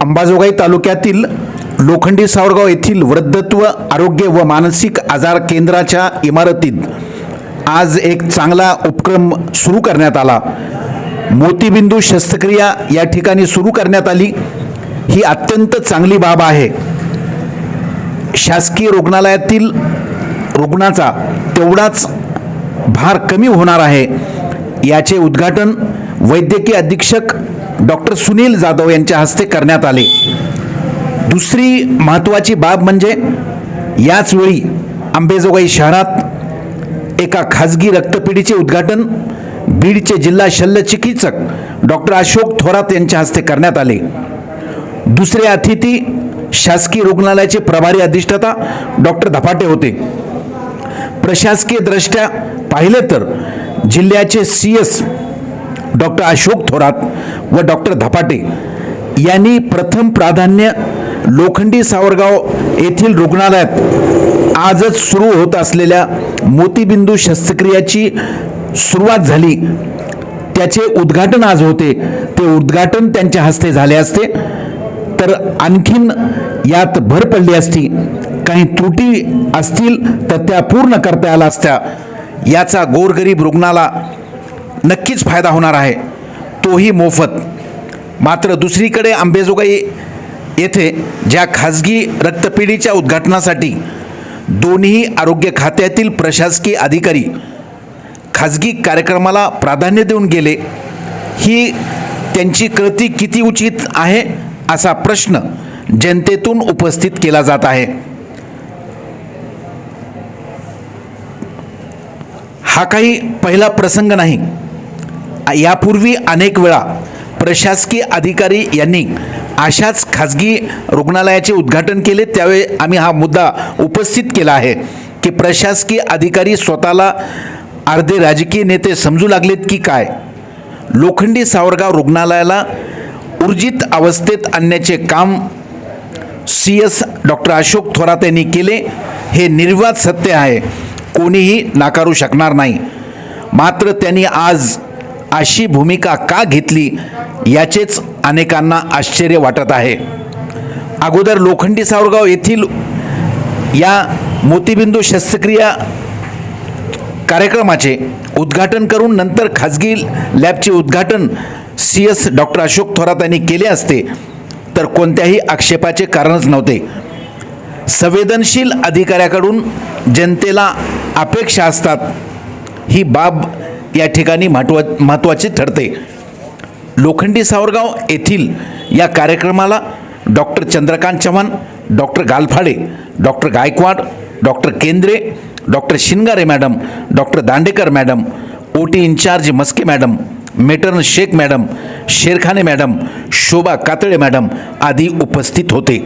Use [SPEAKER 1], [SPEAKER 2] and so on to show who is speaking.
[SPEAKER 1] अंबाजोगाई तालुक्यातील लोखंडी सावरगाव येथील वृद्धत्व आरोग्य व मानसिक आजार केंद्राच्या इमारतीत आज एक चांगला उपक्रम सुरू करण्यात आला. मोतीबिंदू शस्त्रक्रिया या ठिकाणी सुरू करण्यात आली. ही अत्यंत चांगली बाब आहे. शासकीय रुग्णालयातील रुग्णाचा तेवढाच भार कमी होणार आहे. याचे उद्घाटन वैद्यकीय अधीक्षक डॉक्टर सुनील जाधव यांच्या हस्ते करण्यात आले. दुसरी महत्त्वाची बाब म्हणजे याचवेळी अंबेजोगाई शहरात एका खाजगी रक्तपेढीचे उद्घाटन बीडचे जिल्हा शल्यचिकित्सक डॉक्टर अशोक थोरात यांच्या हस्ते करण्यात आले. दुसरे अतिथी शासकीय रुग्णालयाचे प्रभारी अधिष्ठाता डॉक्टर धपाटे होते. प्रशासकीय दृष्ट्या पाहिले तर जिल्ह्याचे C S doctor Ashok Thorat व डॉक्टर धपाटे यांनी प्रथम प्राधान्य लोखंडी सावरगाव येथील रुग्णालयात आजच सुरू होत असलेल्या मोतीबिंदू शस्त्रक्रियाची सुरुवात झाली. त्याचे उद्घाटन आज होते. ते उद्घाटन त्यांच्या हस्ते झाले असते. तर आणखीन यात भर पडली असती. काही त्रुटी असतील तर त्या पूर्ण करता आल्या असत्या. याचा गोरगरीब रुग्णाला नक्कीच फायदा होणार आहे. तोही मोफत. मात्र दुसरीकडे आंबेजोगाई येथे ज्या खाजगी रक्तपेढीच्या उद्घाटनासाठी दोन्ही आरोग्य खात्यातील प्रशासकीय अधिकारी खाजगी कार्यक्रमाला प्राधान्य देऊन गेले ही त्यांची कृती किती उचित आहे असा प्रश्न जनतेतून उपस्थित केला जात आहे. हा काही पहिला प्रसंग नाही. यापूर्वी अनेक वेळा प्रशासकीय अधिकारी यांनी अशाच खाजगी रुग्णालयाचे उद्घाटन केले. त्यावेळी आम्ही हा मुद्दा उपस्थित केला आहे की प्रशासकीय अधिकारी स्वतःला अर्धे राजकीय नेते समजू लागलेत की काय? लोखंडी सावरगाव रुग्णालयाला ऊर्जित अवस्थेत आणण्याचे काम C S doctor Ashok Thorat यांनी केले. हे निर्वाद सत्य आहे. कोणीही नाकारू शकणार नाही. मात्र त्यांनी आज अशी भूमिका का घेतली याचेच अनेकांना आश्चर्य वाटत आहे. अगोदर लोखंडी सावरगाव येथील या मोतीबिंदू शस्त्रक्रिया कार्यक्रमाचे उद्घाटन करून नंतर खाजगी लॅबचे उद्घाटन C S doctor Ashok Thorat यांनी केले असते तर कोणत्याही आक्षेपाचे कारणच नव्हते. संवेदनशील अधिकाऱ्याकडून जनतेला अपेक्षा असतात ही बाब या ठिकाणी महत्वा महत्त्वाचे ठरते. लोखंडी सावरगाव येथील या कार्यक्रमाला doctor Chandrakant Chavan doctor Galphade doctor Gaikwad doctor Kendre doctor Shingare madam doctor Dandekar madam O T incharge Maske madam matron Shaikh madam Sherkhane madam Shobha Katale madam आदी उपस्थित होते.